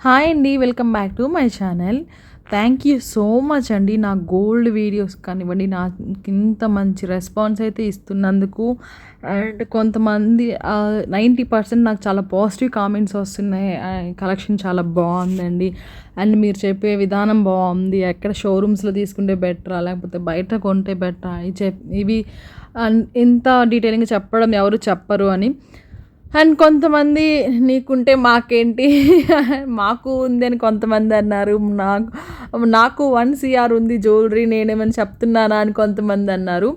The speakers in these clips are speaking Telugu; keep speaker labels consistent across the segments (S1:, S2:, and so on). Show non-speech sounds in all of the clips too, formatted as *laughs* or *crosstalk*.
S1: హాయ్ అండి welcome back to my channel. Thank you so much అండి నా గోల్డ్ వీడియోస్ కానివ్వండి నాకు ఇంత మంచి రెస్పాన్స్ అయితే ఇస్తున్నందుకు. అండ్ కొంతమంది నైంటీ పర్సెంట్ నాకు చాలా పాజిటివ్ కామెంట్స్ వస్తున్నాయి. కలెక్షన్ చాలా బాగుందండి. అండ్ మీరు చెప్పే విధానం బాగుంది. ఎక్కడ షోరూమ్స్లో తీసుకుంటే బెటరా లేకపోతే బయట కొంటే బెటరా ఇవి చెప్ ఇవి అన్- ఇంత డీటెయిలింగ్గా చెప్పడం ఎవరు చెప్పరు అని. అండ్ కొంతమంది నీకుంటే మాకేంటి? *laughs* మాకు ఉంది అని కొంతమంది అన్నారు. నాకు నాకు వన్ సిఆర్ ఉంది జ్యువెలరీ నేనేమని చెప్తున్నానా అని కొంతమంది అన్నారు.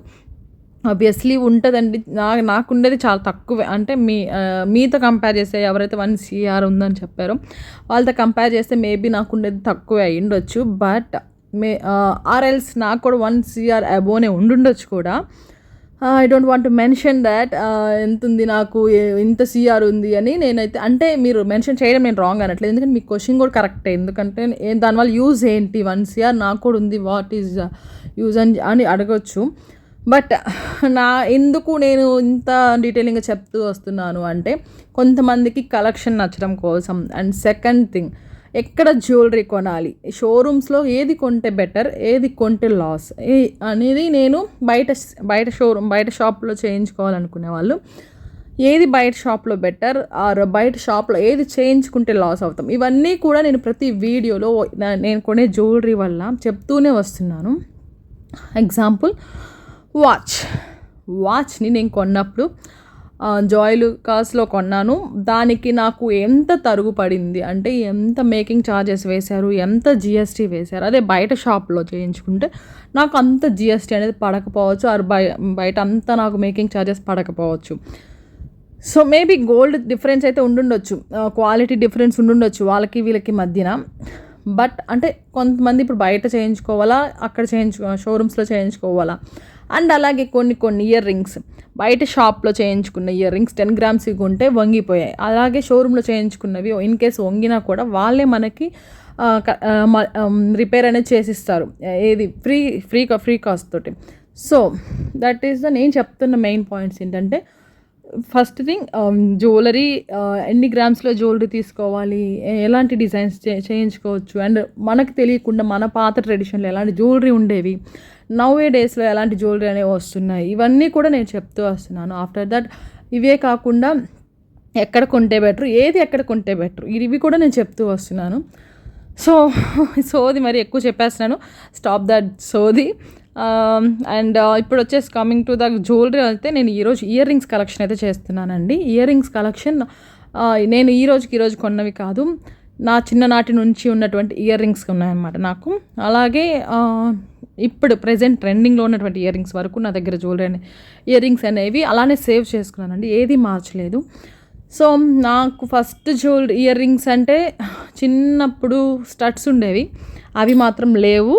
S1: ఆబ్వియస్లీ ఉంటుందండి. నా నాకుండేది చాలా తక్కువే. అంటే మీ మీతో కంపేర్ చేస్తే ఎవరైతే వన్ సిఆర్ ఉందని చెప్పారో వాళ్ళతో కంపేర్ చేస్తే మేబీ నాకుండేది తక్కువే అయ్యుండొచ్చు. బట్ మే ఆర్ఎల్స్ నాకు కూడా వన్ సిఆర్ అబోనే ఉండుండొచ్చు కూడా. I don't want to mention that ఎంత ఉంది నాకు ఇంత సిఆర్ ఉంది అని నేనైతే అంటే మీరు మెన్షన్ చేయడం నేను రాంగ్ అనట్లేదు. ఎందుకంటే మీ క్వశ్చన్ కూడా కరెక్టే ఎందుకంటే దానివల్ల యూజ్ ఏంటి? వన్ సిఆర్ నాకు కూడా ఉంది. వాట్ ఈజ్ యూజ్ అని అని అడగచ్చు. బట్ నా ఎందుకు నేను ఇంత డీటెయిలింగ్గా చెప్తూ వస్తున్నాను అంటే కొంతమందికి కలెక్షన్ నచ్చడం కోసం. అండ్ సెకండ్ థింగ్ ఎక్కడ జ్యువెలరీ కొనాలి? షోరూమ్స్లో ఏది కొంటే బెటర్ ఏది కొంటే లాస్? అనేది నేను బయట బయట షోరూమ్ బయట షాప్లో చేయించుకోవాలనుకునే వాళ్ళు. ఏది బయట షాప్లో బెటర్ ఆర్ బయట షాప్లో ఏది చేయించుకుంటే లాస్ అవుతాం? ఇవన్నీ కూడా నేను ప్రతి వీడియోలో నేను కొనే జ్యువెలరీ వల్ల చెప్తూనే వస్తున్నాను. Example watch. వాచ్ని నేను కొన్నప్పుడు జాయిలు కాస్లో కొన్నాను. దానికి నాకు ఎంత తరుగు పడింది అంటే ఎంత మేకింగ్ ఛార్జెస్ వేశారు ఎంత జిఎస్టీ వేశారు అదే బయట షాప్లో చేయించుకుంటే నాకు అంత జిఎస్టీ అనేది పడకపోవచ్చు ఆర్ బయ బయట అంతా నాకు మేకింగ్ ఛార్జెస్ పడకపోవచ్చు. సో మేబీ గోల్డ్ డిఫరెన్స్ అయితే ఉండుండొచ్చు క్వాలిటీ డిఫరెన్స్ ఉండుండొచ్చు వాళ్ళకి వీళ్ళకి మధ్యన. బట్ అంటే కొంతమంది ఇప్పుడు బయట చేయించుకోవాలా అక్కడ చేయించు షోరూమ్స్లో చేయించుకోవాలా? అండ్ అలాగే కొన్ని కొన్ని ఇయర్ రింగ్స్ బయట షాప్లో చేయించుకున్న ఇయర్ రింగ్స్ టెన్ గ్రామ్స్ ఉంటే వంగిపోయాయి. అలాగే షోరూంలో చేయించుకున్నవి ఇన్ కేస్ వంగినా కూడా వాళ్ళే మనకి రిపేర్ అనేది చేసిస్తారు. ఏది? ఫ్రీ ఫ్రీ ఫ్రీ కాస్ట్ తోటి. సో దట్ ఈస్ ద నేను చెప్తున్న మెయిన్ పాయింట్స్ ఏంటంటే first thing um, jewellery uh, ఎన్ని గ్రామ్స్లో జ్యువెలరీ తీసుకోవాలి ఎలాంటి డిజైన్స్ చే చేయించుకోవచ్చు? అండ్ మనకు తెలియకుండా మన పాత ట్రెడిషన్లో ఎలాంటి జ్యువెలరీ ఉండేవి? నవ్ ఏ డేస్లో ఎలాంటి జ్యువెలరీ అనేవి వస్తున్నాయి? ఇవన్నీ కూడా నేను చెప్తూ వస్తున్నాను. ఆఫ్టర్ దట్ ఇవే కాకుండా ఎక్కడ కొంటే బెటర్ ఏది ఎక్కడ కొంటే బెటర్ ఇవి కూడా నేను చెప్తూ వస్తున్నాను. సో *laughs* సోది మరి ఎక్కువ చెప్పేస్తున్నాను. స్టాప్ దట్ సోది. Um, అండ్ uh, ఇప్పుడు వచ్చేసి కమింగ్ టు ద జ్యువెలరీ అయితే నేను ఈరోజు ఇయర్ రింగ్స్ కలెక్షన్ అయితే చేస్తున్నానండి. ఇయర్ రింగ్స్ కలెక్షన్ నేను ఈ రోజుకి ఈరోజు కొన్నవి కాదు. నా చిన్ననాటి నుంచి ఉన్నటువంటి ఇయర్ రింగ్స్ ఉన్నాయన్నమాట నాకు. అలాగే uh, ఇప్పుడు ప్రజెంట్ ట్రెండింగ్లో ఉన్నటువంటి ఇయర్ రింగ్స్ వరకు నా దగ్గర జ్యువెలరీ ఇయర్ రింగ్స్ అనేవి అలానే సేవ్ చేసుకున్నానండి. ఏది మార్చలేదు. సో నాకు ఫస్ట్ జ్యువెలరీ ఇయర్ రింగ్స్ అంటే చిన్నప్పుడు స్టడ్స్ ఉండేవి. అవి మాత్రం లేవు.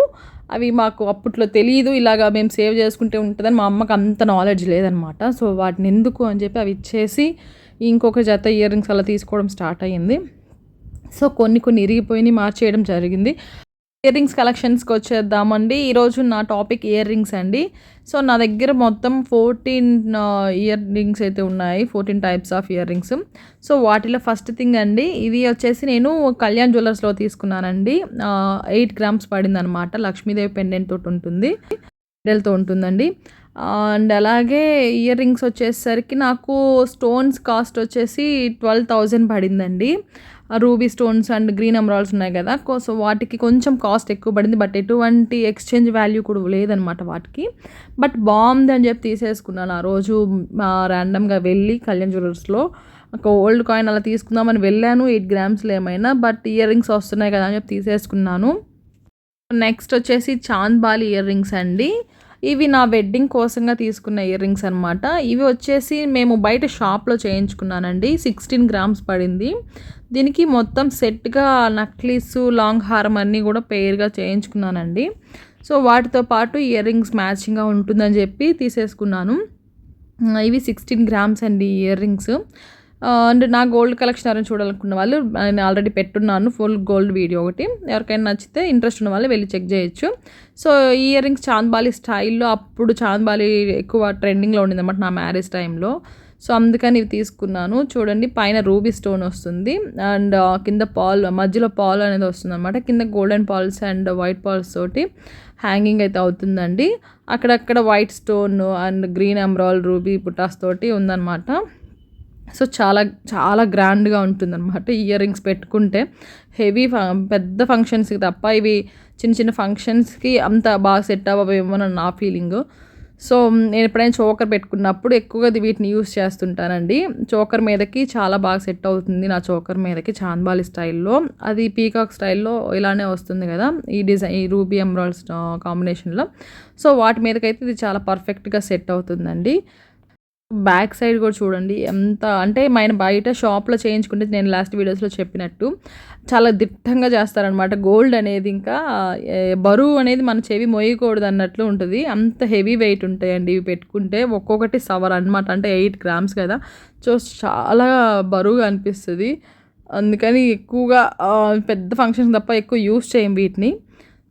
S1: అవి మాకు అప్పట్లో తెలియదు ఇలాగా మేము సేవ్ చేసుకుంటే ఉంటుందని మా అమ్మకి అంత నాలెడ్జ్ లేదనమాట. సో వాటిని ఎందుకు అని చెప్పి అవి ఇచ్చేసి ఇంకొక జత ఇయర్ రింగ్స్ అలా తీసుకోవడం స్టార్ట్ అయ్యింది. సో కొన్ని కొన్ని ఇరిగిపోయినాయి మార్చేయడం జరిగింది. ఇయర్ రింగ్స్ కలెక్షన్స్కి వచ్చేద్దామండి. ఈరోజు నా టాపిక్ ఇయర్ రింగ్స్ అండి. సో నా దగ్గర మొత్తం ఫోర్టీన్ ఇయర్ రింగ్స్ అయితే ఉన్నాయి. Fourteen types of earrings. So వాటిలో ఫస్ట్ థింగ్ అండి ఇది వచ్చేసి నేను కళ్యాణ్ జ్యువెలర్స్లో తీసుకున్నానండి. ఎయిట్ గ్రామ్స్ పడింది అనమాట లక్ష్మీదేవి పెండెంట్ తోటి ఉంటుంది. మెడల్తో ఉంటుందండి. అండ్ అలాగే ఇయర్ రింగ్స్ వచ్చేసరికి నాకు స్టోన్స్ కాస్ట్ వచ్చేసి ట్వెల్వ్ థౌజండ్ పడిందండి. Ruby stones and green emeralds ఉన్నాయి కదా. సో వాటికి కొంచెం కాస్ట్ ఎక్కువ పడింది బట్ ఎటువంటి ఎక్స్చేంజ్ వాల్యూ కూడా లేదనమాట వాటికి. బట్ బాగుంది అని చెప్పి తీసేసుకున్నాను ఆ రోజు ర్యాండమ్గా వెళ్ళి కళ్యాణ్ జ్యువెలర్స్లో ఒక ఓల్డ్ కాయిన్ అలా తీసుకుందామని వెళ్ళాను ఎయిట్ గ్రామ్స్లో ఏమైనా బట్ ఇయర్ రింగ్స్ వస్తున్నాయి కదా అని చెప్పి తీసేసుకున్నాను. నెక్స్ట్ వచ్చేసి చాంద్ బాలి ఇయర్ రింగ్స్ అండి. ఇవి నా వెడ్డింగ్ కోసంగా తీసుకున్న ఇయర్ రింగ్స్ అనమాట ఇవి వచ్చేసి మేము బయట షాప్లో చేయించుకున్నానండి సిక్స్టీన్ గ్రామ్స్ పడింది. దీనికి మొత్తం సెట్గా నక్లీస్ లాంగ్ హారం అన్నీ కూడా పేరుగా చేయించుకున్నానండి. సో వాటితో పాటు ఇయర్ రింగ్స్ మ్యాచింగ్గా ఉంటుందని చెప్పి తీసేసుకున్నాను. ఇవి సిక్స్టీన్ గ్రామ్స్ అండి ఇయర్ రింగ్స్ అండ్ నా గోల్డ్ కలెక్షన్ ఎవరైనా చూడాలనుకున్న వాళ్ళు నేను ఆల్రెడీ పెట్టున్నాను ఫుల్ గోల్డ్ వీడియో ఒకటి. ఎవరికైనా నచ్చితే ఇంట్రెస్ట్ ఉన్న వాళ్ళు వెళ్ళి చెక్ చేయొచ్చు. సో ఈ ఇయర్ రింగ్స్ చాంద్బాలి స్టైల్లో అప్పుడు చాంద్బాలి ఎక్కువ ట్రెండింగ్లో ఉండింది అనమాట నా మ్యారేజ్ టైంలో సో అందుకని ఇవి తీసుకున్నాను. చూడండి పైన రూబీ స్టోన్ వస్తుంది. అండ్ కింద పాల్ మధ్యలో పాల్ అనేది వస్తుంది అనమాట కింద golden pearls and white pearls తోటి హ్యాంగింగ్ అయితే అవుతుందండి. అక్కడక్కడ white stone and green emerald ruby పుటాస్ తోటి ఉందన్నమాట. సో చాలా చాలా గ్రాండ్గా ఉంటుందన్నమాట. ఇయర్ రింగ్స్ పెట్టుకుంటే హెవీ పెద్ద ఫంక్షన్స్కి తప్ప ఇవి చిన్న చిన్న ఫంక్షన్స్కి అంత బాగా సెట్ అవ్వవేమో నా ఫీలింగ్. సో నేను ఎప్పుడైనా చోకర్ పెట్టుకున్నప్పుడు ఎక్కువగా వీటిని యూస్ చేస్తుంటానండి. చోకర్ మీదకి చాలా బాగా సెట్ అవుతుంది నా చోకర్ మీదకి చాంద్బాలి స్టైల్లో. అది పీకాక్ స్టైల్లో ఇలానే వస్తుంది కదా ఈ డిజైన్ ఈ రూబీ ఎమరాల్స్ కాంబినేషన్లో. సో వాటి మీదకైతే ఇది చాలా పర్ఫెక్ట్గా సెట్ అవుతుందండి. బ్యాక్ సైడ్ కూడా చూడండి ఎంత అంటే ఆయన బయట షాప్లో చేయించుకుంటే నేను లాస్ట్ వీడియోస్లో చెప్పినట్టు చాలా దిట్టంగా చేస్తారనమాట గోల్డ్ అనేది ఇంకా బరువు అనేది మన చెవి మోయకూడదు అన్నట్లు ఉంటుంది. అంత హెవీ వెయిట్ ఉంటాయండి ఇవి పెట్టుకుంటే. ఒక్కొక్కటి సవర్ అనమాట అంటే ఎయిట్ గ్రామ్స్ కదా. సో చాలా బరువుగా అనిపిస్తుంది. అందుకని ఎక్కువగా పెద్ద ఫంక్షన్స్ తప్ప ఎక్కువ యూస్ చేయం వీటిని.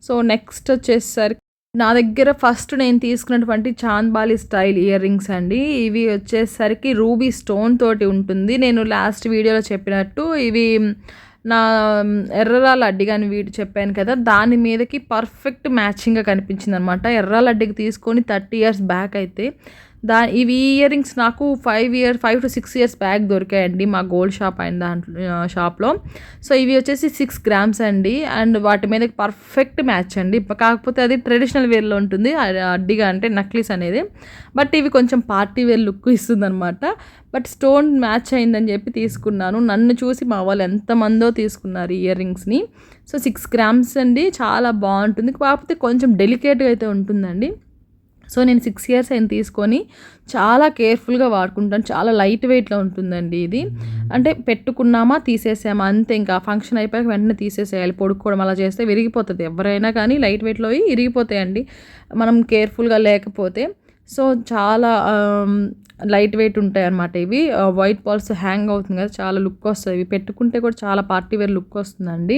S1: సో నెక్స్ట్ వచ్చేసరికి నా దగ్గర ఫస్ట్ నేను తీసుకున్నటువంటి చాంద్బాలి స్టైల్ ఇయర్ రింగ్స్ అండి. ఇవి వచ్చేసరికి రూబీ స్టోన్ తోటి ఉంటుంది. నేను లాస్ట్ వీడియోలో చెప్పినట్టు ఇవి నా ఎర్రరాల కానీ వీటి చెప్పాను కదా దాని మీదకి పర్ఫెక్ట్ మ్యాచింగ్గా కనిపించింది అనమాట ఎర్రాల అడ్డికి తీసుకొని థర్టీ ఇయర్స్ బ్యాక్ అయితే దా ఇవి ఇయర్ రింగ్స్ నాకు five year five to six years back దొరికాయండి మా గోల్డ్ షాప్ అయిన దాంట్లో షాప్లో సో ఇవి వచ్చేసి సిక్స్ గ్రామ్స్ అండి. అండ్ వాటి మీద పర్ఫెక్ట్ మ్యాచ్ అండి. కాకపోతే అది ట్రెడిషనల్ వేర్లో ఉంటుంది. అడ్డిగా అంటే నక్లీస్ అనేది. బట్ ఇవి కొంచెం పార్టీ వేర్ లుక్ ఇస్తుంది అనమాట బట్ స్టోన్ మ్యాచ్ అయిందని చెప్పి తీసుకున్నాను. నన్ను చూసి మా వాళ్ళు ఎంతమందో తీసుకున్నారు ఇయర్ రింగ్స్ని సో సిక్స్ గ్రామ్స్ అండి. చాలా బాగుంటుంది. కాకపోతే కొంచెం డెలికేట్గా అయితే ఉంటుందండి. సో నేను సిక్స్ ఇయర్స్ అయిన తీసుకొని చాలా కేర్ఫుల్గా వాడుకుంటాను. చాలా లైట్ వెయిట్లో ఉంటుందండి ఇది. అంటే పెట్టుకున్నామా తీసేసామా అంతే ఇంకా ఫంక్షన్ అయిపోయాక వెంటనే తీసేసేయాలి. పొడుక్కోవడం అలా చేస్తే విరిగిపోతుంది. ఎవరైనా కానీ లైట్ వెయిట్లో ఇరిగిపోతాయండి మనం కేర్ఫుల్గా లేకపోతే సో చాలా లైట్ వెయిట్ ఉంటాయి అన్నమాట ఇవి. వైట్ పాల్స్ హ్యాంగ్ అవుతుంది కదా చాలా లుక్ వస్తుంది. ఇవి పెట్టుకుంటే కూడా చాలా పార్టీ వేర్ లుక్ వస్తుందండి.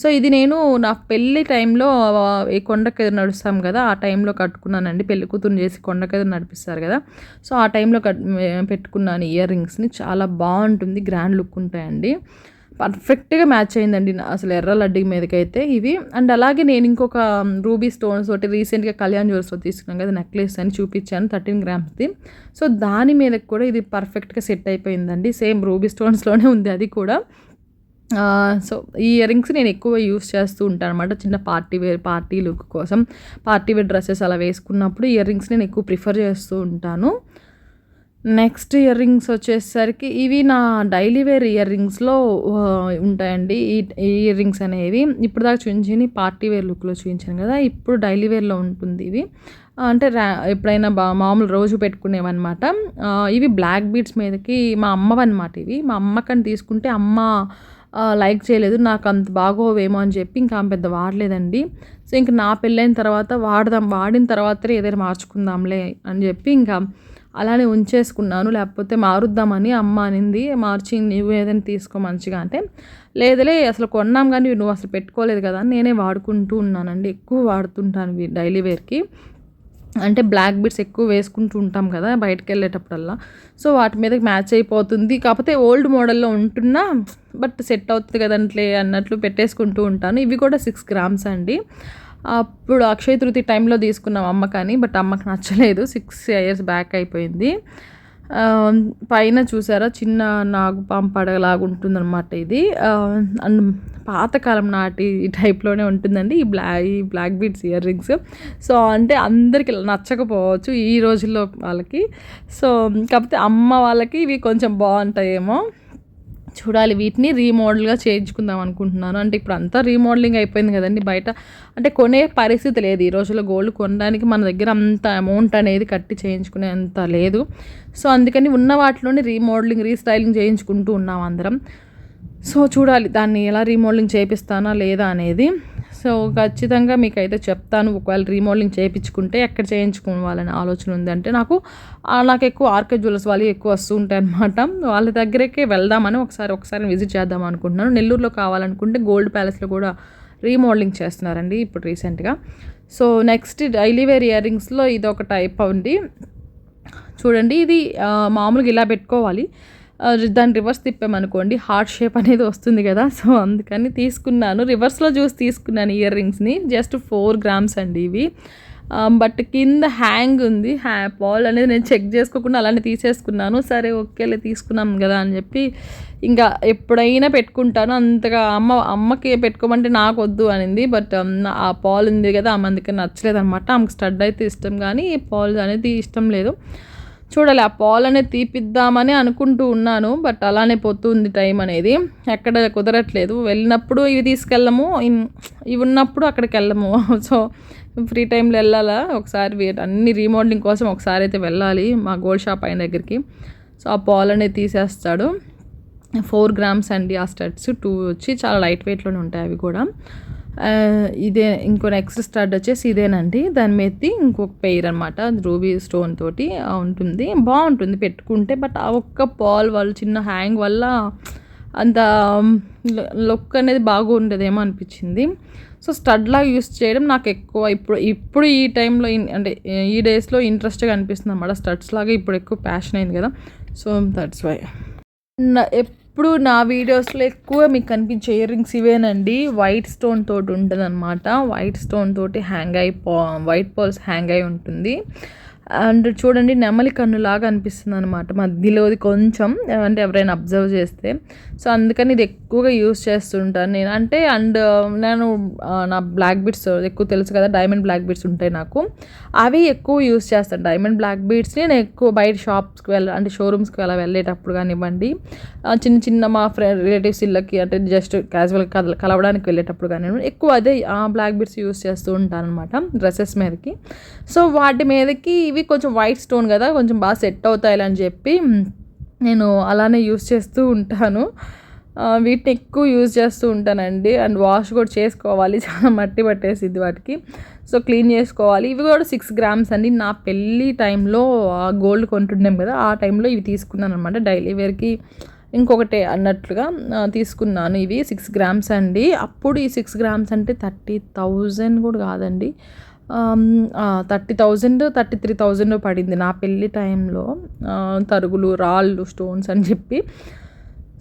S1: సో ఇది నేను నా పెళ్ళి టైంలో ఈ కొండకెదురు నడుస్తాం కదా ఆ టైంలో కట్టుకున్నానండి. పెళ్ళి కూతురు చేసి కొండకెదురు నడిపిస్తారు కదా. సో ఆ టైంలో కట్ పెట్టుకున్నాను ఇయర్ రింగ్స్ని. చాలా బాగుంటుంది గ్రాండ్ లుక్ ఉంటాయండి. పర్ఫెక్ట్గా మ్యాచ్ అయిందండి అసలు ఎర్ర లడ్డీ మీదకైతే ఇవి. అండ్ అలాగే నేను ఇంకొక రూబీ స్టోన్స్ ఒకటి రీసెంట్గా కళ్యాణ్ జ్యువెల్స్లో తీసుకున్నాం కదా నెక్లెస్ అని చూపించాను థర్టీన్ గ్రామ్స్ది సో దాని మీదకి కూడా ఇది పర్ఫెక్ట్గా సెట్ అయిపోయిందండి. సేమ్ రూబీ స్టోన్స్లోనే ఉంది అది కూడా. Uh, సో ఈ ఇయర్ రింగ్స్ నేను ఎక్కువ యూస్ చేస్తూ ఉంటాను అనమాట చిన్న పార్టీ వేర్ పార్టీ లుక్ కోసం. పార్టీ వేర్ డ్రెస్సెస్ అలా వేసుకున్నప్పుడు ఇయర్ రింగ్స్ నేను ఎక్కువ ప్రిఫర్ చేస్తూ ఉంటాను. నెక్స్ట్ ఇయర్ రింగ్స్ వచ్చేసరికి ఇవి నా డైలీ వేర్ ఇయర్ రింగ్స్లో ఉంటాయండి. ఈ ఇయర్ రింగ్స్ అనేవి ఇప్పుడు దాకా చూపించింది పార్టీ వేర్ లుక్లో చూపించాను కదా ఇప్పుడు డైలీ వేర్లో ఉంటుంది ఇవి. అంటే రా ఎప్పుడైనా బా మామూలు రోజు పెట్టుకునేవన్నమాట. ఇవి బ్లాక్ బీడ్స్ మీదకి మా అమ్మవన్నమాట ఇవి. మా అమ్మకని తీసుకుంటే అమ్మ లైక్ చేయలేదు నాకు అంత బాగోవేమో అని చెప్పి ఇంకా పెద్ద వాడలేదండి. సో ఇంకా నా పెళ్ళైన తర్వాత వాడదాం వాడిన తర్వాత ఏదైనా మార్చుకుందాంలే అని చెప్పి ఇంకా అలానే ఉంచేసుకున్నాను. లేకపోతే మారుద్దామని అమ్మ అనింది. మార్చి నువ్వు ఏదైనా తీసుకో మంచిగా అంటే లేదులే అసలు కొన్నాం కానీ నువ్వు అసలు పెట్టుకోలేదు కదా అని నేనే వాడుకుంటూ ఉన్నానండి. ఎక్కువ వాడుతుంటాను డైలీ వేర్కి. అంటే బ్లాక్ బిట్స్ ఎక్కువ వేసుకుంటూ ఉంటాం కదా బయటకు వెళ్ళేటప్పుడల్లా. సో వాటి మీద మ్యాచ్ అయిపోతుంది. కాకపోతే ఓల్డ్ మోడల్లో ఉంటున్నా బట్ సెట్ అవుతుంది కదంట్లే అన్నట్లు పెట్టేసుకుంటూ ఉంటాను. ఇవి కూడా సిక్స్ గ్రామ్స్ అండి. అప్పుడు అక్షయ తృతి టైంలో తీసుకున్నాం అమ్మ కానీ బట్ అమ్మకి నచ్చలేదు. సిక్స్ ఇయర్స్ బ్యాక్ అయిపోయింది. పైన చూసారా చిన్న నాగుపాం పంపడలాగా ఉంటుందన్నమాట ఇది. అండ్ పాతకాలం నాటి టైప్లోనే ఉంటుందండి ఈ బ్లా ఈ black beads earrings so అంటే అందరికి నచ్చకపోవచ్చు ఈ రోజుల్లో వాళ్ళకి. సో కాకపోతే అమ్మ వాళ్ళకి ఇవి కొంచెం బాగుంటాయేమో. చూడాలి. వీటిని రీమోడల్గా చేయించుకుందాం అనుకుంటున్నాను. అంటే ఇప్పుడు అంతా రీమోడలింగ్ అయిపోయింది కదండి బయట. అంటే కొనే పరిస్థితి లేదు. ఈ రోజుల్లో గోల్డ్ కొనడానికి మన దగ్గర అంత అమౌంట్ అనేది కట్టి చేయించుకునే అంత లేదు. సో అందుకని ఉన్న వాటిలోనే రీమోడలింగ్ రీస్టైలింగ్ చేయించుకుంటూ ఉన్నాం అందరం. సో చూడాలి దాన్ని ఎలా రీమోడలింగ్ చేపిస్తానా లేదా అనేది. సో ఖచ్చితంగా మీకు అయితే చెప్తాను ఒకవేళ రీమోడలింగ్ చేయించుకుంటే ఎక్కడ చేయించుకోవాలని ఆలోచన ఉంది అంటే నాకు నాకు ఎక్కువ ఆర్కే జ్యువెలర్స్ వాళ్ళు ఎక్కువ వస్తూ ఉంటాయి అనమాట వాళ్ళ దగ్గరకే వెళ్దామని ఒకసారి ఒకసారి విజిట్ చేద్దాం అనుకుంటున్నాను. నెల్లూరులో కావాలనుకుంటే గోల్డ్ ప్యాలెస్లో కూడా రీమోడలింగ్ చేస్తున్నారండి ఇప్పుడు రీసెంట్గా సో నెక్స్ట్ డైలీ వేర్ ఇయర్ రింగ్స్లో ఇది ఒక టైప్ అండి. చూడండి ఇది మామూలుగా ఇలా పెట్టుకోవాలి. దాన్ని రివర్స్ తిప్పామనుకోండి హార్ట్ షేప్ అనేది వస్తుంది కదా. సో అందుకని తీసుకున్నాను. రివర్స్లో చూసి తీసుకున్నాను ఇయర్ రింగ్స్ని జస్ట్ ఫోర్ గ్రామ్స్ అండి ఇవి. బట్ కింద హ్యాంగ్ ఉంది. హ్యా పాల్ అనేది నేను చెక్ చేసుకోకుండా అలానే తీసేసుకున్నాను. సరే ఓకేలే తీసుకున్నాం కదా అని చెప్పి ఇంకా ఎప్పుడైనా పెట్టుకుంటాను. అంతగా అమ్మ అమ్మకి పెట్టుకోమంటే నాకు వద్దు అనింది బట్ um, ఆ పాల్ ఉంది కదా ఆమె అందుకని నచ్చలేదు అనమాట ఆమెకు స్టడ్ అయితే ఇష్టం కానీ పాల్ అనేది ఇష్టం లేదు. చూడాలి ఆ పాలనే తీపిద్దామని అనుకుంటూ ఉన్నాను బట్ అలానే పోతుంది టైం అనేది. ఎక్కడ కుదరట్లేదు. వెళ్ళినప్పుడు ఇవి తీసుకెళ్ళము ఇన్- ఇవి ఉన్నప్పుడు అక్కడికి వెళ్ళము *laughs* సో ఫ్రీ టైంలో వెళ్ళాలా? ఒకసారి అన్ని రీమోడలింగ్ కోసం ఒకసారి అయితే వెళ్ళాలి మా గోల్డ్ షాప్ అయిన దగ్గరికి. సో ఆ పాలనే తీసేస్తాడు. ఫోర్ గ్రామ్స్ అండి ఆ స్టడ్స్. టూ వచ్చి చాలా లైట్ వెయిట్లోనే ఉంటాయి అవి కూడా. ఇదే ఇంకో నెక్స్ట్ స్టడ్ వచ్చేసి ఇదేనండి. దాని మీద ఇంకొక పెయిర్ అనమాట రూబీ స్టోన్ తోటి ఉంటుంది. బాగుంటుంది పెట్టుకుంటే బట్ ఆ ఒక్క పాల్ వాళ్ళు చిన్న హ్యాంగ్ వల్ల అంత లుక్ అనేది బాగుండేదేమో అనిపించింది. సో స్టడ్ లాగా యూస్ చేయడం నాకు ఎక్కువ ఇప్పుడు ఇప్పుడు ఈ టైంలో అంటే ఈ డేస్లో ఇంట్రెస్ట్గా అనిపిస్తుంది అన్నమాట. స్టడ్స్ లాగా ఇప్పుడు ఎక్కువ ప్యాషన్ అయింది కదా. సో దట్స్ వై ఎప్పుడు నా వీడియోస్లో ఎక్కువ మీకు కనిపించే ఇయర్ రింగ్స్ ఇవేనండి. వైట్ స్టోన్ తోటి ఉంటుంది అనమాట వైట్ స్టోన్ తోటి హ్యాంగ్ అయి వైట్ పాల్స్ హ్యాంగ్ అయి ఉంటుంది. అండ్ చూడండి నెమలి కన్నులాగా అనిపిస్తుంది అనమాట మధ్యలోది కొంచెం అంటే ఎవరైనా అబ్జర్వ్ చేస్తే. సో అందుకని ఇది ఎక్కువగా యూస్ చేస్తుంటాను నేను. అంటే అండ్ నేను నా బ్లాక్ బీట్స్ ఎక్కువ తెలుసు కదా డైమండ్ బ్లాక్ బీడ్స్ ఉంటాయి నాకు. అవి ఎక్కువ యూస్ చేస్తాను. డైమండ్ బ్లాక్ బీట్స్ని నేను ఎక్కువ బయట షాప్స్కి వెళ్ళ అంటే షోరూమ్స్కి అలా వెళ్ళేటప్పుడు కానివ్వండి చిన్న చిన్న మా ఫ్రెండ్ రిలేటివ్స్ ఇళ్ళకి అంటే జస్ట్ క్యాజువల్ కలవడానికి వెళ్ళేటప్పుడు కానివ్వండి ఎక్కువ అదే బ్లాక్ బీట్స్ యూస్ చేస్తూ ఉంటాను అనమాట డ్రెస్సెస్ మీదకి. సో వాటి మీదకి ఇవి కొంచెం వైట్ స్టోన్ కదా కొంచెం బాగా సెట్ అవుతాయి అని చెప్పి నేను అలానే యూస్ చేస్తూ ఉంటాను. వీటిని ఎక్కువ యూజ్ చేస్తూ ఉంటానండి. అండ్ వాష్ కూడా చేసుకోవాలి. *laughs* చాలా మట్టి పట్టేసిద్ది వాటికి. సో క్లీన్ చేసుకోవాలి. ఇవి కూడా సిక్స్ గ్రామ్స్ అండి. నా పెళ్ళి టైంలో గోల్డ్ కొంటుండేం కదా ఆ టైంలో ఇవి తీసుకున్నాను అనమాట డైలీ వేర్కి ఇంకొకటి అన్నట్లుగా తీసుకున్నాను ఇవి. సిక్స్ గ్రామ్స్ అండి. అప్పుడు ఈ సిక్స్ గ్రామ్స్ అంటే థర్టీ థౌజండ్ కూడా కాదండి. Thirty thousand thirty three thousand పడింది నా పెళ్ళి టైంలో. తరుగులు రాళ్ళు స్టోన్స్ అని చెప్పి.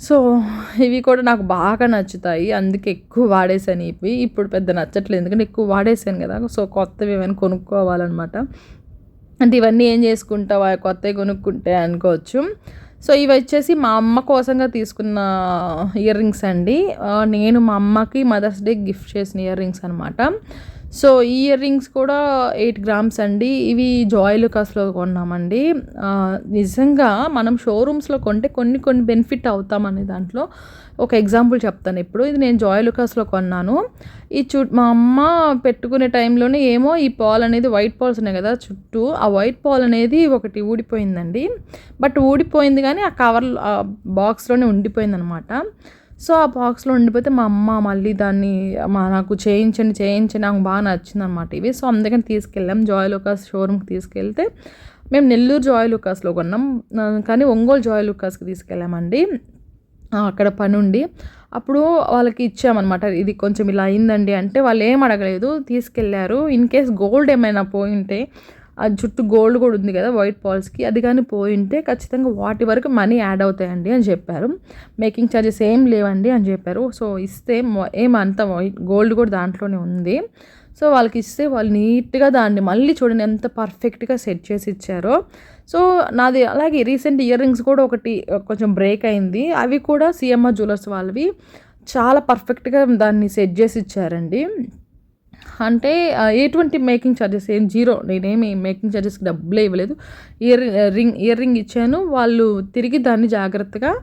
S1: సో ఇవి కూడా నాకు బాగా నచ్చుతాయి. అందుకే ఎక్కువ వాడేసాను ఇవి. ఇప్పుడు పెద్ద నచ్చట్లేదు. ఎందుకంటే ఎక్కువ వాడేసాను కదా. సో కొత్తవి ఏమైనా కొనుక్కోవాలన్నమాట. అంటే ఇవన్నీ ఏం చేసుకుంటావా? కొత్తవి కొనుక్కుంటే అనుకోవచ్చు. సో ఇవి వచ్చేసి మా అమ్మ కోసంగా తీసుకున్న ఇయర్ రింగ్స్ అండి. నేను మా అమ్మకి మదర్స్ డే గిఫ్ట్ చేసిన ఇయర్ రింగ్స్ అనమాట సో ఈ ఇయర్ రింగ్స్ కూడా ఎయిట్ గ్రామ్స్ అండి. ఇవి జాయ్ లుకాస్లో కొన్నామండి. నిజంగా మనం షోరూమ్స్లో కొంటే కొన్ని కొన్ని బెనిఫిట్ అవుతామనే దాంట్లో ఒక ఎగ్జాంపుల్ చెప్తాను. ఇప్పుడు ఇది నేను జాయ్ లుకాస్లో కొన్నాను. ఈ చు మా అమ్మ పెట్టుకునే టైంలోనే ఏమో ఈ పాల్ అనేది వైట్ పాల్స్ ఉన్నాయి కదా చుట్టూ ఆ వైట్ పాల్ అనేది ఒకటి ఊడిపోయిందండి. బట్ ఊడిపోయింది కానీ ఆ కవర్ బాక్స్లోనే ఉండిపోయింది అనమాట సో ఆ బాక్స్లో ఉండిపోతే మా అమ్మ మళ్ళీ దాన్ని మా నాకు చేయించండి చేయించండి నాకు బాగా నచ్చింది అనమాట ఇవి. సో అందుకని తీసుకెళ్ళాం. జాయ్ లుకాస్ షోరూమ్కి తీసుకెళ్తే మేము నెల్లూరు జాయ్ లుకాస్లో కొన్నాం. కానీ ఒంగోలు జాయ్ లుకాస్కి తీసుకెళ్ళామండి. అక్కడ పని ఉండి అప్పుడు వాళ్ళకి ఇచ్చామన్నమాట. ఇది కొంచెం ఇలా అయిందండి అంటే వాళ్ళు ఏం అడగలేదు. తీసుకెళ్ళారు. ఇన్ కేస్ గోల్డ్ ఏమైనా పోయింటే ఆ జుట్టు గోల్డ్ కూడా ఉంది కదా వైట్ పాల్స్కి అది కానీ పోయింటే ఖచ్చితంగా వాటి వరకు మనీ యాడ్ అవుతాయండి అని చెప్పారు. మేకింగ్ ఛార్జెస్ ఏం లేవండి అని చెప్పారు. సో ఇస్తే ఏమంత వైట్ గోల్డ్ కూడా దాంట్లోనే ఉంది. సో వాళ్ళకి ఇస్తే వాళ్ళు నీట్గా దాన్ని మళ్ళీ చూడండి ఎంత పర్ఫెక్ట్గా సెట్ చేసి ఇచ్చారో. సో నాది అలాగే రీసెంట్ ఇయర్ రింగ్స్ కూడా ఒకటి కొంచెం బ్రేక్ అయింది. అవి కూడా సిఎంఆర్ జ్యువెలర్స్ వాళ్ళవి చాలా పర్ఫెక్ట్గా దాన్ని సెట్ చేసి ఇచ్చారండి. అంటే ఎటువంటి మేకింగ్ ఛార్జెస్ ఏం జీరో నేనేమి మేకింగ్ ఛార్జెస్కి డబ్బులే ఇవ్వలేదు. ఇయర్ రింగ్ ఇయర్ రింగ్ ఇచ్చాను. వాళ్ళు తిరిగి దాన్ని జాగ్రత్తగా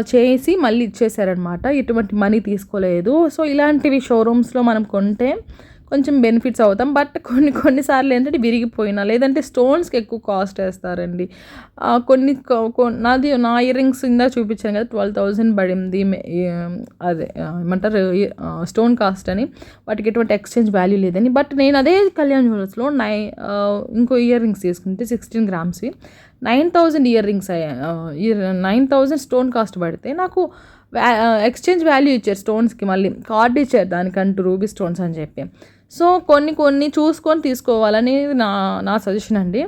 S1: చేసి మళ్ళీ ఇచ్చేసారనమాట ఎటువంటి మనీ తీసుకోలేదు. సో ఇలాంటివి షోరూమ్స్లో మనం కొంటే కొంచెం బెనిఫిట్స్ అవుతాం. బట్ కొన్ని కొన్నిసార్లు ఏంటంటే విరిగిపోయినా లేదంటే స్టోన్స్కి ఎక్కువ కాస్ట్ వేస్తారండి. కొన్ని నాది నా ఇయర్ రింగ్స్ ఇందా చూపించాను కదా ట్వెల్వ్ థౌజండ్ పడింది. అదే ఏమంటారు స్టోన్ కాస్ట్ అని. వాటికి ఎటువంటి ఎక్స్చేంజ్ వాల్యూ లేదని. బట్ నేను అదే కళ్యాణ్ జ్యువెలర్స్లో నై ఇంకో ఇయర్ రింగ్స్ తీసుకుంటే sixteen గ్రామ్స్వి nine thousand earrings ear nine thousand stone cost పడితే నాకు ఎక్స్చేంజ్ వాల్యూ ఇచ్చారు స్టోన్స్కి మళ్ళీ. కార్డ్ ఇచ్చారు దానికంటూ రూబీ స్టోన్స్ అని చెప్పి. సో కొన్ని కొన్ని చూసుకొని తీసుకోవాలని నా నా సజెషన్ అండి.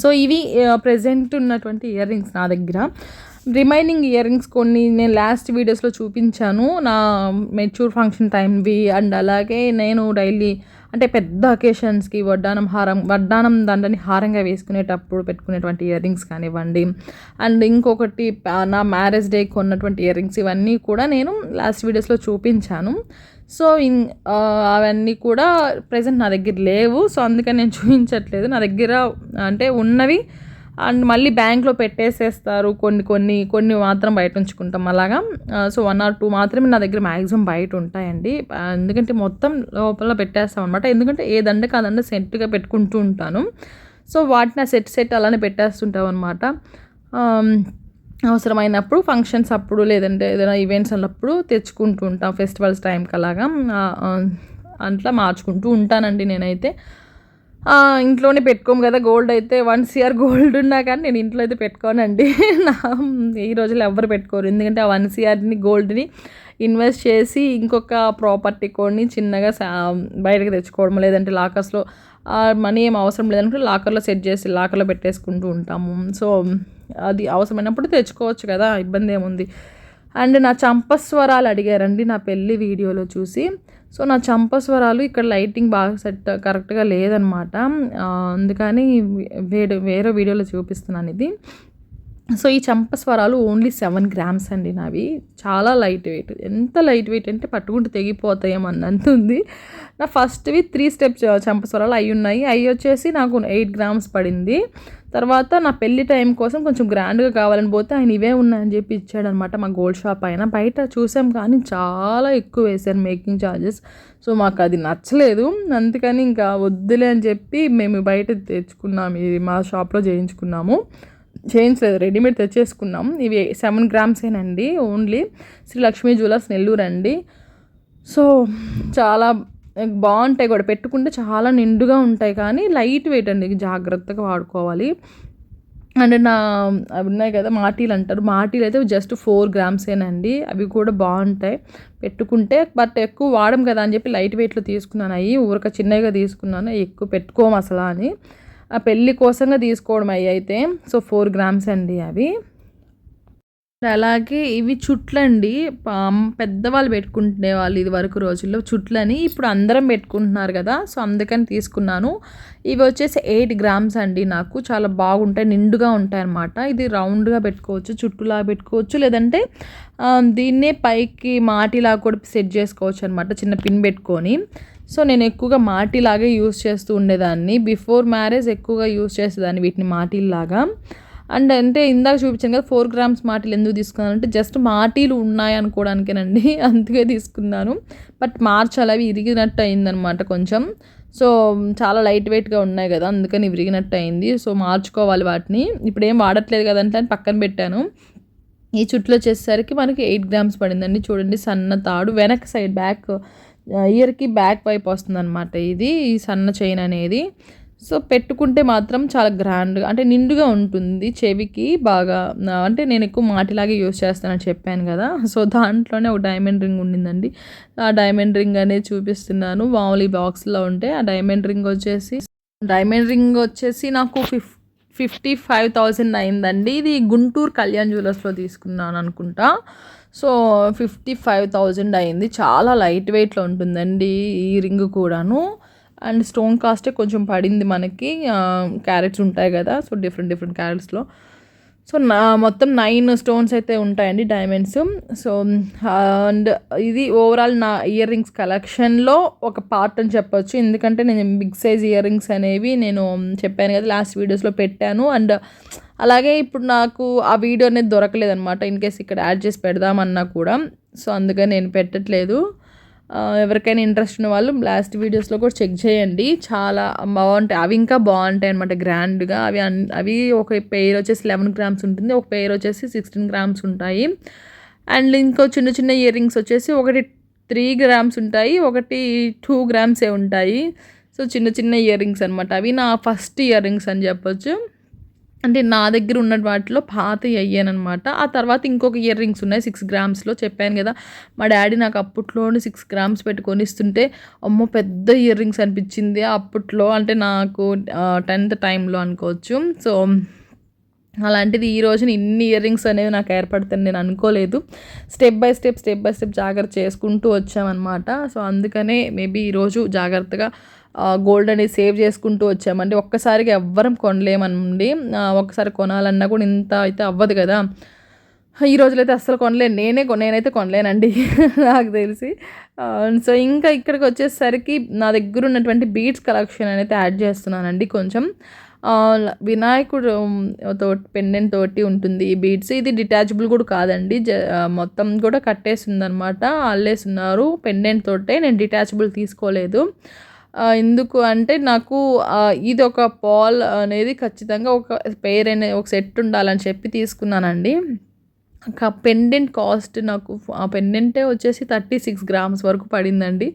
S1: సో ఇవి ప్రజెంట్ ఉన్నటువంటి ఇయర్ రింగ్స్ నా దగ్గర. రిమైనింగ్ ఇయర్ రింగ్స్ కొన్ని నేను లాస్ట్ వీడియోస్లో చూపించాను. నా మెచ్యూర్ ఫంక్షన్ టైంవి అండ్ అలాగే నేను డైలీ అంటే పెద్ద అకేషన్స్కి వడ్డానం హారం వడ్డానం దండని హారంగా వేసుకునేటప్పుడు పెట్టుకునేటువంటి ఇయర్ రింగ్స్ కానివ్వండి. అండ్ ఇంకొకటి నా మ్యారేజ్ డే కొన్నటువంటి ఇయర్ రింగ్స్ ఇవన్నీ కూడా నేను లాస్ట్ వీడియోస్లో చూపించాను. సో ఇన్ అవన్నీ కూడా ప్రజెంట్ నా దగ్గర లేవు. సో అందుకని నేను చూపించట్లేదు. నా దగ్గర అంటే ఉన్నవి అండ్ మళ్ళీ బ్యాంక్లో పెట్టేసేస్తారు. కొన్ని కొన్ని కొన్ని మాత్రం బయట ఉంచుకుంటాం అలాగా. సో వన్ ఆర్ టూ మాత్రమే నా దగ్గర మ్యాక్సిమం బయట ఉంటాయండి. ఎందుకంటే మొత్తం లోపల పెట్టేస్తాం అనమాట ఎందుకంటే ఏ దండ కాదండ సెట్గా పెట్టుకుంటూ ఉంటాను. సో వాటిని ఆ సెట్ సెట్ అలానే పెట్టేస్తుంటాం అనమాట అవసరమైనప్పుడు ఫంక్షన్స్ అప్పుడు లేదంటే ఏదైనా ఈవెంట్స్ అన్నప్పుడు తెచ్చుకుంటూ ఉంటాం ఫెస్టివల్స్ టైంకి అలాగా అట్లా మార్చుకుంటూ ఉంటానండి నేనైతే. ఇంట్లోనే పెట్టుకోము కదా గోల్డ్ అయితే వన్స్ ఇయర్ గోల్డ్ ఉన్నా కానీ నేను ఇంట్లో అయితే పెట్టుకోనండి. *laughs* నా ఈ రోజుల్లో ఎవరు పెట్టుకోరు. ఎందుకంటే ఆ వన్స్ ఇయర్ని గోల్డ్ని ఇన్వెస్ట్ చేసి ఇంకొక ప్రాపర్టీ కొని చిన్నగా బయటకు తెచ్చుకోవడం లేదంటే లాకర్స్లో మనీ ఏం అవసరం లేదనుకుంటే లాకర్లో సెట్ చేసి లాకర్లో పెట్టేసుకుంటూ ఉంటాము. సో అది అవసరమైనప్పుడు తెచ్చుకోవచ్చు కదా ఇబ్బంది ఏముంది. అండ్ నా చంపస్వరాలు అడిగారండి నా పెళ్ళి వీడియోలో చూసి. సో నా చంపస్వరాలు ఇక్కడ లైటింగ్ బాగా సెట్ కరెక్ట్గా లేదనమాట. అందుకని వేరే వేరే వీడియోలో చూపిస్తున్నాను ఇది. సో ఈ చంపస్వరాలు ఓన్లీ సెవెన్ గ్రామ్స్ అండి నావి. చాలా లైట్ వెయిట్. ఎంత లైట్ వెయిట్ అంటే పట్టుకుంటే తెగిపోతాయేమో అన్నంత ఉంది నా ఫస్ట్వి త్రీ స్టెప్ చంపస్వరాలు అవి ఉన్నాయి. అవి వచ్చేసి నాకు ఎయిట్ గ్రామ్స్ పడింది. తర్వాత నా పెళ్ళి టైం కోసం కొంచెం గ్రాండ్గా కావాలని పోతే ఆయన ఇవే ఉన్నాయని చెప్పి ఇచ్చాడనమాట మా గోల్డ్ షాప్ అయినా బయట చూసాం కానీ చాలా ఎక్కువ వేశారు మేకింగ్ ఛార్జెస్ సో మాకు అది నచ్చలేదు. అందుకని ఇంకా వద్దులే అని చెప్పి మేము బయట తెచ్చుకున్నాము ఇది మా షాప్లో చేయించుకున్నాము. చేయించలేదు. రెడీమేడ్ తెచ్చేసుకున్నాం. ఇవి సెవెన్ గ్రామ్సేనండి ఓన్లీ. శ్రీ లక్ష్మీ జ్యువెలర్స్ నెల్లూరు అండి సో చాలా బాగుంటాయి కూడా. పెట్టుకుంటే చాలా నిండుగా ఉంటాయి కానీ లైట్ వెయిట్ అండి. జాగ్రత్తగా వాడుకోవాలి. అండ్ నా అవి ఉన్నాయి కదా మాటీలు అంటారు. మాటీలు అయితే జస్ట్ ఫోర్ గ్రామ్సేనండి అవి కూడా బాగుంటాయి. పెట్టుకుంటే బట్ ఎక్కువ వాడం కదా అని చెప్పి లైట్ వెయిట్లో తీసుకున్నాను. అవి ఊరక చిన్నగా తీసుకున్నాను. ఎక్కువ పెట్టుకోము అసలు అని. ఆ పెళ్ళి కోసంగా తీసుకోవడం అవి అయితే సో ఫోర్ గ్రామ్స్ అండి అవి. అలాగే ఇవి చుట్లండి. పెద్దవాళ్ళు పెట్టుకుంటునే వాళ్ళు ఇది వరకు రోజుల్లో చుట్లని ఇప్పుడు అందరం పెట్టుకుంటున్నారు కదా. సో అందుకని తీసుకున్నాను. ఇవి వచ్చేసి ఎయిట్ గ్రామ్స్ అండి నాకు. చాలా బాగుంటాయి నిండుగా ఉంటాయి అన్నమాట. ఇది రౌండ్గా పెట్టుకోవచ్చు చుట్టులా పెట్టుకోవచ్చు. లేదంటే దీన్నే పైకి మాటిలా కూడా సెట్ చేసుకోవచ్చు అనమాట చిన్న పిన్ పెట్టుకొని. సో నేను ఎక్కువగా మాటిలాగే యూస్ చేస్తూ ఉండేదాన్ని. బిఫోర్ మ్యారేజ్ ఎక్కువగా యూస్ చేసేదాన్ని వీటిని మాటిల్లాగా. అండ్ అంటే ఇందాక చూపించాను కదా ఫోర్ గ్రామ్స్ మాటీలు ఎందుకు తీసుకున్నాను అంటే జస్ట్ మాటీలు ఉన్నాయి అనుకోవడానికేనండి *laughs* అందుకే తీసుకున్నాను. బట్ మార్చాలి అవి ఇరిగినట్టు అయిందనమాట కొంచెం. సో చాలా లైట్ వెయిట్గా ఉన్నాయి కదా అందుకని విరిగినట్టు అయింది సో మార్చుకోవాలి వాటిని. ఇప్పుడు ఏం వాడట్లేదు కదంటే అని పక్కన పెట్టాను. ఈ చుట్టూ వచ్చేసరికి మనకి ఎయిట్ గ్రామ్స్ పడిందండి. చూడండి సన్న తాడు వెనక్ సైడ్ బ్యాక్ ఇయర్కి బ్యాక్ వైపు వస్తుందన్నమాట ఇది ఈ సన్న చైన్ అనేది. సో పెట్టుకుంటే మాత్రం చాలా గ్రాండ్గా అంటే నిండుగా ఉంటుంది చెవికి బాగా అంటే నేను ఎక్కువ మాటిలాగే యూస్ చేస్తానని చెప్పాను కదా. సో దాంట్లోనే ఒక డైమండ్ రింగ్ ఉండిందండి. ఆ డైమండ్ రింగ్ అనేది చూపిస్తున్నాను. మామూలు బాక్స్లో ఉంటే ఆ డైమండ్ రింగ్ వచ్చేసి డైమండ్ రింగ్ వచ్చేసి నాకు ఫిఫ్ ఫిఫ్టీ ఫైవ్ థౌజండ్ అయిందండి. ఇది గుంటూరు కళ్యాణ్ జ్యువెలర్స్లో తీసుకున్నాను అనుకుంటా. సో ఫిఫ్టీ ఫైవ్ థౌజండ్ అయింది. చాలా లైట్ వెయిట్లో ఉంటుందండి ఈ రింగ్ కూడాను. అండ్ స్టోన్ కాస్టే కొంచెం పడింది మనకి. క్యారెట్స్ ఉంటాయి కదా సో డిఫరెంట్ డిఫరెంట్ క్యారెట్స్లో. సో నా మొత్తం నైన్ స్టోన్స్ అయితే ఉంటాయండి డైమండ్స్. సో అండ్ ఇది ఓవరాల్ నా ఇయర్ రింగ్స్ కలెక్షన్లో ఒక పార్ట్ అని చెప్పొచ్చు. ఎందుకంటే నేను బిగ్ సైజ్ ఇయర్ రింగ్స్ అనేవి నేను చెప్పాను కదా లాస్ట్ వీడియోస్లో పెట్టాను. అండ్ అలాగే ఇప్పుడు నాకు ఆ వీడియో అనేది దొరకలేదు అనమాట ఇన్ కేస్ ఇక్కడ యాడ్ చేసి పెడదామన్నా కూడా. సో అందుకని నేను పెట్టట్లేదు. ఎవరికైనా ఇంట్రెస్ట్ ఉన్న వాళ్ళు లాస్ట్ వీడియోస్లో కూడా చెక్ చేయండి. చాలా బాగుంటాయి. అవి ఇంకా బాగుంటాయి అనమాట గ్రాండ్గా అవి అవి ఒక పెయిర్ వచ్చేసి లెవెన్ గ్రామ్స్ ఉంటుంది. ఒక పెయిర్ వచ్చేసి సిక్స్టీన్ గ్రామ్స్ ఉంటాయి. అండ్ ఇంకో చిన్న చిన్న ఇయర్ రింగ్స్ వచ్చేసి ఒకటి త్రీ గ్రామ్స్ ఉంటాయి ఒకటి టూ గ్రామ్సే ఉంటాయి. సో చిన్న చిన్న ఇయర్ రింగ్స్ అనమాట అవి నా ఫస్ట్ ఇయర్ రింగ్స్ అని చెప్పొచ్చు. అంటే నా దగ్గర ఉన్న వాటిలో పాత అయ్యానమాట ఆ తర్వాత ఇంకొక ఇయర్ రింగ్స్ ఉన్నాయి సిక్స్ గ్రామ్స్లో చెప్పాను కదా. మా డాడీ నాకు అప్పట్లోనే సిక్స్ గ్రామ్స్ పెట్టుకొని ఇస్తుంటే అమ్మో పెద్ద ఇయర్ రింగ్స్ అనిపించింది. అప్పట్లో అంటే నాకు టెన్త్ టైంలో అనుకోవచ్చు. సో అలాంటిది ఈ రోజున ఇన్ని ఇయర్ రింగ్స్ అనేవి నాకు ఏర్పడతాను నేను అనుకోలేదు. Step by step step by step జాగ్రత్త చేసుకుంటూ వచ్చామన్నమాట. సో అందుకనే మేబీ ఈరోజు జాగ్రత్తగా గోల్డ్ అనేది సేవ్ చేసుకుంటూ వచ్చామండి ఒక్కసారిగా ఎవ్వరం కొనలేమండి. ఒక్కసారి కొనాలన్నా కూడా ఇంత అయితే అవ్వదు కదా. ఈ రోజులైతే అస్సలు కొనలేను. నేనే నేనైతే కొనలేనండి *laughs* నాకు తెలిసి. సో ఇంకా ఇక్కడికి వచ్చేసరికి నా దగ్గర ఉన్నటువంటి బీట్స్ కలెక్షన్ అనేది యాడ్ చేస్తున్నానండి కొంచెం. వినాయకుడు తోటి పెండెంట్ తోటి ఉంటుంది ఈ బీడ్స్ ఇది డిటాచబుల్ కూడా కాదండి. జ మొత్తం కూడా కట్టేసింది అనమాట ఉన్నారు పెండెంట్ తోటే నేను డిటాచబుల్ తీసుకోలేదు. ఎందుకు అంటే నాకు ఇది ఒక పాల్ అనేది ఖచ్చితంగా ఒక పేర్ అనేది ఒక సెట్ ఉండాలని చెప్పి తీసుకున్నానండి. పెండెంట్ కాస్ట్ నాకు ఆ పెండెంటే వచ్చేసి థర్టీ సిక్స్ గ్రామ్స్ వరకు పడిందండి.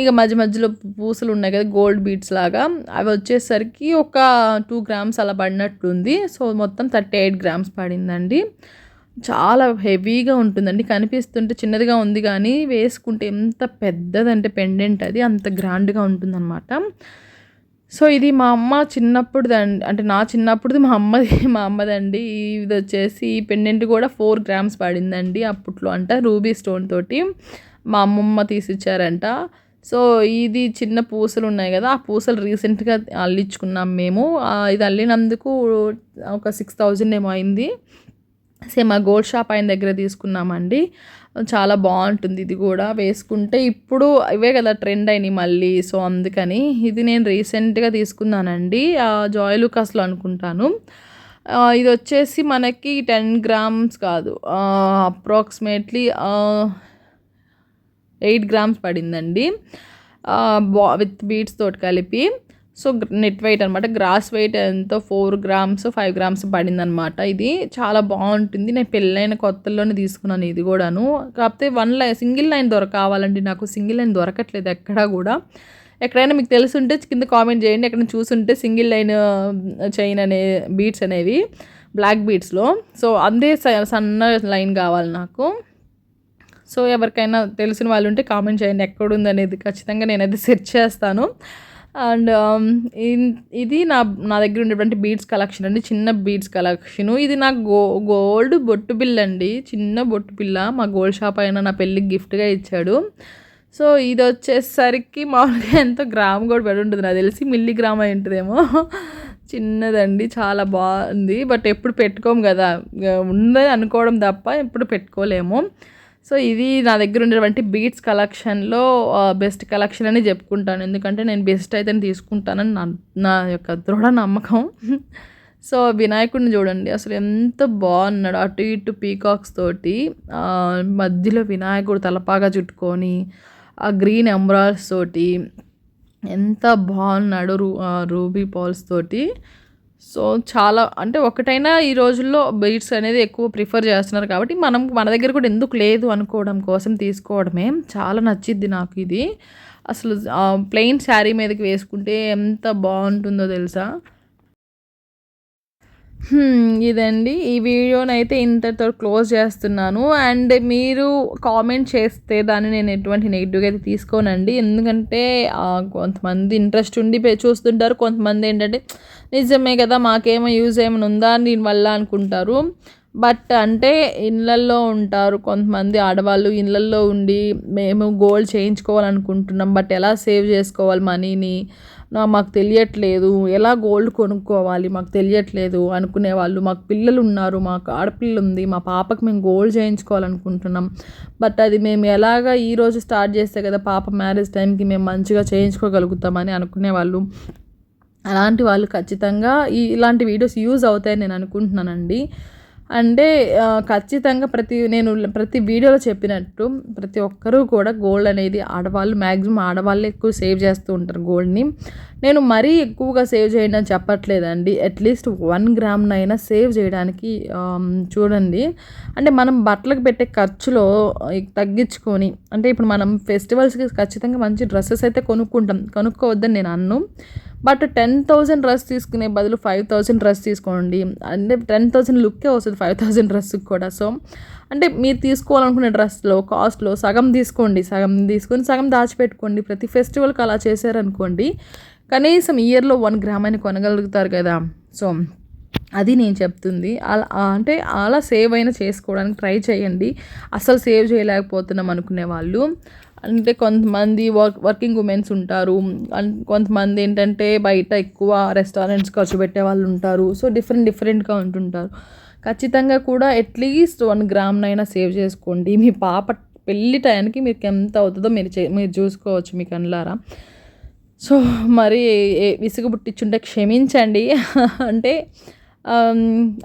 S1: ఇంకా మధ్య మధ్యలో పూసలు ఉన్నాయి కదా గోల్డ్ బీట్స్ లాగా. అవి వచ్చేసరికి ఒక టూ గ్రామ్స్ అలా పడినట్టుంది. సో మొత్తం థర్టీ ఎయిట్ గ్రామ్స్ పడిందండి. చాలా హెవీగా ఉంటుందండి. కనిపిస్తుంటే చిన్నదిగా ఉంది కానీ వేసుకుంటే ఎంత పెద్దదంటే పెండెంట్ అది అంత గ్రాండ్గా ఉంటుందన్నమాట. సో ఇది మా అమ్మ చిన్నప్పుడు అంటే నా చిన్నప్పుడుది మా అమ్మది మా అమ్మదండి. ఇది వచ్చేసి ఈ పెండెంట్ కూడా ఫోర్ గ్రామ్స్ పడిందండి అప్పట్లో అంట రూబీ స్టోన్ తోటి. మా అమ్మమ్మ తీసిచ్చారంట. సో ఇది చిన్న పూసలు ఉన్నాయి కదా ఆ పూసలు రీసెంట్గా అల్లించుకున్నాం మేము. ఇది అల్లినందుకు ఒక సిక్స్ థౌజండ్ ఏమో అయింది. సేమ్ ఆ గోల్డ్ షాప్ ఆయన దగ్గర తీసుకున్నామండి. చాలా బాగుంటుంది ఇది కూడా. వేసుకుంటే ఇప్పుడు ఇవే కదా ట్రెండ్ అయినాయి మళ్ళీ. సో అందుకని ఇది నేను రీసెంట్గా తీసుకున్నానండి. జాయ్ లుకాస్లో అనుకుంటాను. ఇది వచ్చేసి మనకి టెన్ గ్రామ్స్ కాదు. అప్రాక్సిమేట్లీ ఎయిట్ గ్రామ్స్ పడిందండి. బా విత్ బీట్స్ తోటి కలిపి. సో నెట్ వెయిట్ అనమాట గ్రాస్ వెయిట్ ఎంతో ఫోర్ గ్రామ్స్ ఫైవ్ గ్రామ్స్ పడిందనమాట ఇది చాలా బాగుంటుంది. నేను పెళ్ళైన కొత్తల్లోనే తీసుకున్నాను ఇది కూడాను. కాకపోతే వన్ లైన్ సింగిల్ లైన్ దొరక కావాలండి నాకు. సింగిల్ లైన్ దొరకట్లేదు ఎక్కడా కూడా. ఎక్కడైనా మీకు తెలుసుంటే కింద కామెంట్ చేయండి. ఎక్కడ చూసుంటే సింగిల్ లైన్ చైన్ అనే బీట్స్ అనేవి బ్లాక్ బీట్స్లో సో అందే సన్న లైన్ కావాలి నాకు. సో ఎవరికైనా తెలిసిన వాళ్ళు ఉంటే కామెంట్ చేయండి. ఎక్కడుందనేది ఖచ్చితంగా నేనైతే సెర్చ్ చేస్తాను. అండ్ um, ఇది నా నా దగ్గర ఉండేటువంటి బీడ్స్ కలెక్షన్ అండి. చిన్న బీడ్స్ కలెక్షను ఇది నా గో గోల్డ్ బొట్టు బిల్ అండి. చిన్న బొట్టు బిల్ల మా గోల్డ్ షాప్ అయినా నా పెళ్ళికి గిఫ్ట్గా ఇచ్చాడు. సో ఇది వచ్చేసరికి మామూలుగా ఎంతో గ్రామ్ కూడా పెడి ఉంటుంది నాకు తెలిసి మిల్లీగ్రామ్ అయి ఉంటుందేమో. చిన్నదండి చాలా బాగుంది. బట్ ఎప్పుడు పెట్టుకోము కదా. ఉందని అనుకోవడం తప్ప ఎప్పుడు పెట్టుకోలేము. సో ఇది నా దగ్గర ఉండేటువంటి బీట్స్ కలెక్షన్లో బెస్ట్ కలెక్షన్ అని చెప్పుకుంటాను. ఎందుకంటే నేను బెస్ట్ అయితే తీసుకుంటానని నా నా యొక్క దృఢ నమ్మకం. *laughs* సో వినాయకుడిని చూడండి అసలు ఎంత బాగున్నాడు. అటు ఇటు పీకాక్స్ తోటి మధ్యలో వినాయకుడు తలపాగా చుట్టుకొని ఆ గ్రీన్ ఎంబ్రాయిడ్స్ తోటి ఎంత బాగున్నాడు రూ రూబీ పాల్స్ తోటి. సో చాలా అంటే ఒకటైనా ఈ రోజుల్లో బీట్స్ అనేది ఎక్కువ ప్రిఫర్ చేస్తున్నారు కాబట్టి మనం మన దగ్గర కూడా ఎందుకు లేదు అనుకోవడం కోసం తీసుకోవడమే. చాలా నచ్చిద్ది నాకు ఇది. అసలు ప్లెయిన్ శారీ మీదకి వేసుకుంటే ఎంత బాగుంటుందో తెలుసా? ఇదండి. ఈ వీడియోనైతే ఇంతటితో క్లోజ్ చేస్తున్నాను. అండ్ మీరు కామెంట్ చేస్తే దాన్ని నేను ఎటువంటి నెగిటివ్గా అయితే తీసుకోనండి. ఎందుకంటే కొంతమంది ఇంట్రెస్ట్ ఉండి చూస్తుంటారు. కొంతమంది ఏంటంటే నిజమే కదా మాకేమో యూజ్ ఏమైనా ఉందా దీనివల్ల అనుకుంటారు. బట్ అంటే ఇళ్ళల్లో ఉంటారు కొంతమంది ఆడవాళ్ళు. ఇళ్ళల్లో ఉండి మేము గోల్డ్ చేయించుకోవాలనుకుంటున్నాం. బట్ ఎలా సేవ్ చేసుకోవాలి మనీని? మాకు తెలియట్లేదు ఎలా గోల్డ్ కొనుక్కోవాలి మాకు తెలియట్లేదు అనుకునే వాళ్ళు మాకు పిల్లలు ఉన్నారు మాకు ఆడపిల్ల ఉంది మా పాపకు మేము గోల్డ్ చేయించుకోవాలనుకుంటున్నాం. బట్ అది మేము ఎలాగ ఈరోజు స్టార్ట్ చేస్తే కదా పాప మ్యారేజ్ టైంకి మేము మంచిగా చేయించుకోగలుగుతామని అనుకునే వాళ్ళు. అలాంటి వాళ్ళు ఖచ్చితంగా ఈ ఇలాంటి వీడియోస్ యూజ్ అవుతాయని నేను అనుకుంటున్నానండి. అంటే ఖచ్చితంగా ప్రతి నేను ప్రతి వీడియోలో చెప్పినట్టు ప్రతి ఒక్కరూ కూడా గోల్డ్ అనేది ఆడవాళ్ళు మ్యాక్సిమం ఆడవాళ్ళు ఎక్కువ సేవ్ చేస్తూ ఉంటారు గోల్డ్ని. నేను మరీ ఎక్కువగా సేవ్ చేయండి అని చెప్పట్లేదండి. అట్లీస్ట్ వన్ గ్రామ్నైనా సేవ్ చేయడానికి చూడండి. అంటే మనం బట్టలకు పెట్టే ఖర్చులో తగ్గించుకొని అంటే ఇప్పుడు మనం ఫెస్టివల్స్కి ఖచ్చితంగా మంచి డ్రెస్సెస్ అయితే కొనుక్కుంటాం. కొనుక్కోవద్దని నేను అన్ను. బట్ టెన్ థౌసండ్ డ్రెస్ తీసుకునే బదులు ఫైవ్ థౌసండ్ డ్రెస్ తీసుకోండి. అంటే టెన్ థౌసండ్ లుక్కే వస్తుంది ఫైవ్ థౌసండ్ డ్రెస్కి కూడా. సో అంటే మీరు తీసుకోవాలనుకునే డ్రెస్లో కాస్ట్లో సగం తీసుకోండి సగం తీసుకొని సగం దాచిపెట్టుకోండి. ప్రతి ఫెస్టివల్కి అలా చేశారనుకోండి కనీసం ఇయర్లో వన్ గ్రామ్ అని కొనగలుగుతారు కదా. సో అది నేను చెప్తుంది. అలా అంటే అలా సేవ్ అయినా చేసుకోవడానికి ట్రై చేయండి. అసలు సేవ్ చేయలేకపోతున్నాం అనుకునే వాళ్ళు. అంటే కొంతమంది వర్క్ వర్కింగ్ ఉమెన్స్ ఉంటారు. అండ్ కొంతమంది ఏంటంటే బయట ఎక్కువ రెస్టారెంట్స్ ఖర్చు పెట్టే వాళ్ళు ఉంటారు. సో డిఫరెంట్ డిఫరెంట్గా ఉంటుంటారు. ఖచ్చితంగా కూడా అట్లీస్ట్ వన్ గ్రామ్నైనా సేవ్ చేసుకోండి. మీ పాప పెళ్ళి టైంకి మీకు ఎంత అవుతుందో మీరు చే మీరు చూసుకోవచ్చు మీ కళ్ళారా. సో మరి విసుగు పుట్టించుంటే క్షమించండి. *laughs* అంటే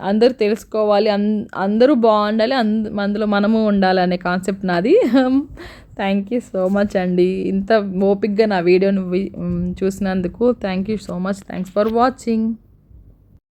S1: అందరూ తెలుసుకోవాలి. అందరూ బాగుండాలి. అంద అందులో మనము ఉండాలి అనే కాన్సెప్ట్ నాది. *laughs* థ్యాంక్ యూ సో మచ్ అండి ఇంత ఓపిక్గా నా వీడియోని చూసినందుకు thank you so much thanks for watching